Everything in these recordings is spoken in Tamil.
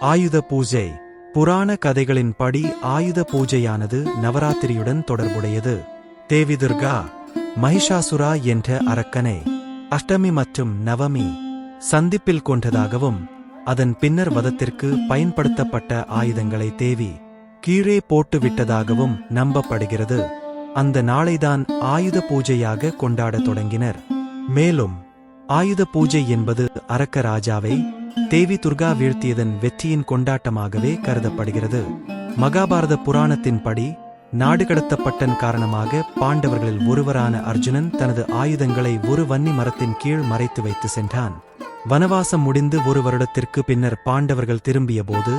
ஆயுத பூஜை. புராண கதைகளின்படி ஆயுத பூஜையானது நவராத்திரியுடன் தொடர்புடையது. தேவி துர்கா மகிஷாசுரா என்ற அரக்கனை அஷ்டமி மற்றும் நவமி சந்திப்பில் கொண்டதாகவும் அதன் பின்னர் வதத்திற்கு பயன்படுத்தப்பட்ட ஆயுதங்களை தேவி கீழே போட்டுவிட்டதாகவும் நம்பப்படுகிறது. அந்த நாளைதான் ஆயுத பூஜையாக கொண்டாடத் தொடங்கினர். மேலும் ஆயுத பூஜை என்பது அரக்க ராஜாவை தேவி துர்கா வீழ்த்தியதன் வெற்றியின் கொண்டாட்டமாகவே கருதப்படுகிறது. மகாபாரத புராணத்தின்படி நாடு கடத்தப்பட்டன் காரணமாக பாண்டவர்களில் ஒருவரான அர்ஜுனன் தனது ஆயுதங்களை ஒரு வன்னி மரத்தின் கீழ் மறைத்து வைத்து சென்றான். வனவாசம் முடிந்து ஒரு வருடத்திற்கு பின்னர் பாண்டவர்கள் திரும்பியபோது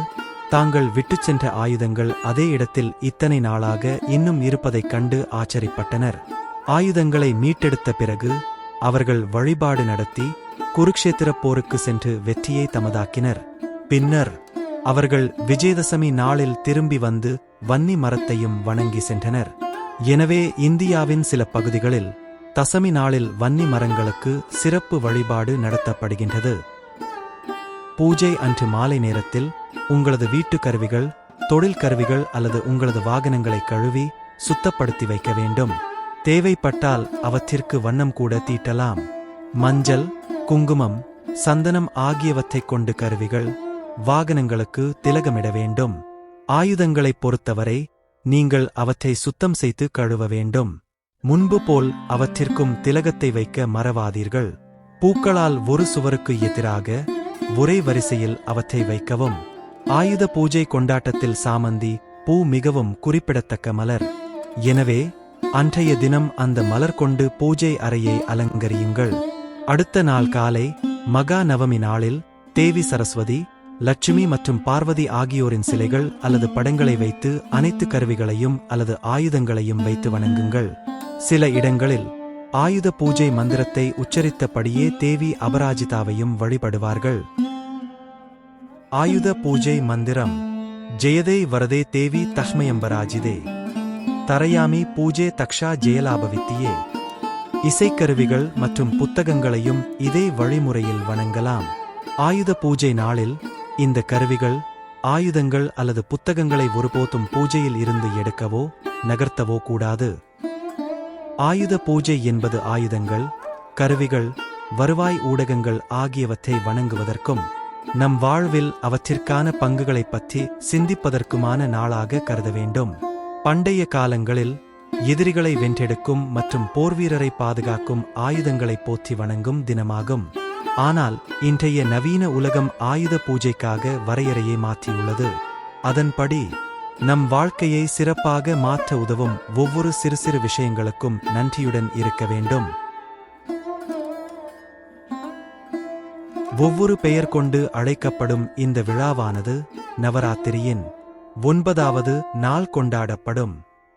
தாங்கள் விட்டுச் சென்ற ஆயுதங்கள் அதே இடத்தில் இத்தனை நாளாக இன்னும் இருப்பதைக் கண்டு ஆச்சரியப்பட்டனர். ஆயுதங்களை மீட்டெடுத்த பிறகு அவர்கள் வழிபாடு நடத்தி குருக்ஷேத்திரப் போருக்கு சென்று வெற்றியை தமதாக்கினர். பின்னர் அவர்கள் விஜயதசமி நாளில் திரும்பி வந்து வன்னி மரத்தையும் வணங்கி சென்றனர். எனவே இந்தியாவின் சில பகுதிகளில் தசமி நாளில் வன்னி மரங்களுக்கு சிறப்பு வழிபாடு நடத்தப்படுகின்றது. பூஜை அன்று மாலை நேரத்தில் உங்களது வீட்டு கருவிகள் தொழில் கருவிகள் அல்லது உங்களது வாகனங்களை கழுவி சுத்தப்படுத்தி வைக்க வேண்டும். தேவைப்பட்டால் அவற்றிற்கு வண்ணம் கூட தீட்டலாம். மஞ்சள் குங்குமம் சந்தனம் ஆகியவற்றைக் கொண்டு கருவிகள் வாகனங்களுக்கு திலகமிட வேண்டும். ஆயுதங்களைப் பொறுத்தவரை நீங்கள் அவற்றை சுத்தம் செய்து கழுவ வேண்டும். முன்பு போல் அவற்றிற்கும் திலகத்தை வைக்க மறவாதீர்கள். பூக்களால் ஒரு சுவருக்கு எதிராக ஒரே வரிசையில் அவற்றை வைக்கவும். ஆயுத பூஜை கொண்டாட்டத்தில் சாமந்தி பூ மிகவும் குறிப்பிடத்தக்க மலர். எனவே அன்றைய தினம் அந்த மலர் கொண்டு பூஜை அறையை அலங்கரியுங்கள். அடுத்த நாள் காலை மகா நவமி நாளில் தேவி சரஸ்வதி லட்சுமி மற்றும் பார்வதி ஆகியோரின் சிலைகள் அல்லது படங்களை வைத்து அனைத்து கருவிகளையும் அல்லது ஆயுதங்களையும் வைத்து வணங்குங்கள். சில இடங்களில் ஆயுத பூஜை மந்திரத்தை உச்சரித்தபடியே தேவி அபராஜிதாவையும் வழிபடுவார்கள். ஆயுத பூஜை மந்திரம் ஜெயதே வரதே தேவி தஷ்மயம்பராஜிதே தரையாமி பூஜே தக்ஷா ஜெயலாபவித்தியே. இசைக்கருவிகள் மற்றும் புத்தகங்களையும் இதே வழிமுறையில் வணங்கலாம். ஆயுத பூஜை நாளில் இந்த கருவிகள் ஆயுதங்கள் அல்லது புத்தகங்களை ஒருபோதும் பூஜையில் இருந்து எடுக்கவோ நகர்த்தவோ கூடாது. ஆயுத பூஜை என்பது ஆயுதங்கள் கருவிகள் வருவாய் ஊடகங்கள் ஆகியவற்றை வணங்குவதற்கும் நம் வாழ்வில் அவற்றிற்கான பங்குகளைப் பற்றி சிந்திப்பதற்குமான நாளாக கருத வேண்டும். பண்டைய காலங்களில் எதிரிகளை வென்றெடுக்கும் மற்றும் போர்வீரரை பாதுகாக்கும் ஆயுதங்களை போற்றி வணங்கும் தினமாகும். ஆனால் இன்றைய நவீன உலகம் ஆயுத பூஜைக்காக வரையறையை மாற்றியுள்ளது. அதன்படி நம் வாழ்க்கையை சிறப்பாக மாற்ற உதவும் ஒவ்வொரு சிறு சிறு விஷயங்களுக்கும் நன்றியுடன் இருக்க வேண்டும். ஒவ்வொரு பெயர் கொண்டு அழைக்கப்படும் இந்த விழாவானது நவராத்திரியின் ஒன்பதாவது நாள் கொண்டாடப்படும்.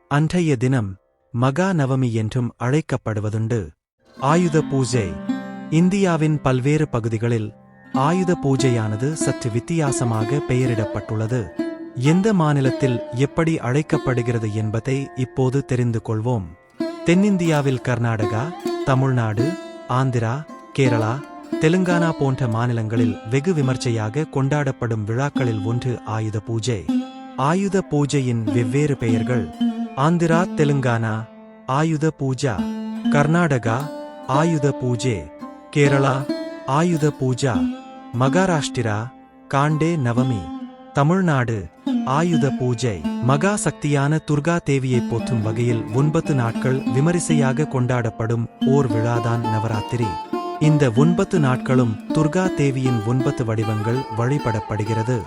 அன்றைய தினம் மகா நவமி என்றும் அழைக்கப்படுவதுண்டு. ஆயுத பூஜை. இந்தியாவின் பல்வேறு பகுதிகளில் ஆயுத பூஜையானது சற்று வித்தியாசமாக பெயரிடப்பட்டுள்ளது. எந்த மாநிலத்தில் எப்படி அழைக்கப்படுகிறது என்பதை இப்போது தெரிந்து கொள்வோம். தென்னிந்தியாவில் கர்நாடகா தமிழ்நாடு ஆந்திரா கேரளா தெலுங்கானா போன்ற மாநிலங்களில் வெகு விமர்சையாக கொண்டாடப்படும் விழாக்களில் ஒன்று ஆயுத பூஜை. ஆயுத பூஜையின் வெவ்வேறு பெயர்கள் ஆந்திரா தெலுங்கானா ஆயுத பூஜா கர்நாடகா ஆயுத பூஜே கேரளா ஆயுத பூஜா மகாராஷ்டிரா காண்டே நவமி தமிழ்நாடு ஆயுத பூஜை. மகா சக்தியான துர்கா தேவியை போற்றும் வகையில் ஒன்பது நாட்கள் விமரிசையாக கொண்டாடப்படும் ஓர் விழாதான் நவராத்திரி. இந்த ஒன்பது நாட்களும் துர்கா தேவியின் ஒன்பது வடிவங்கள் வழிபடப்படுகிறது.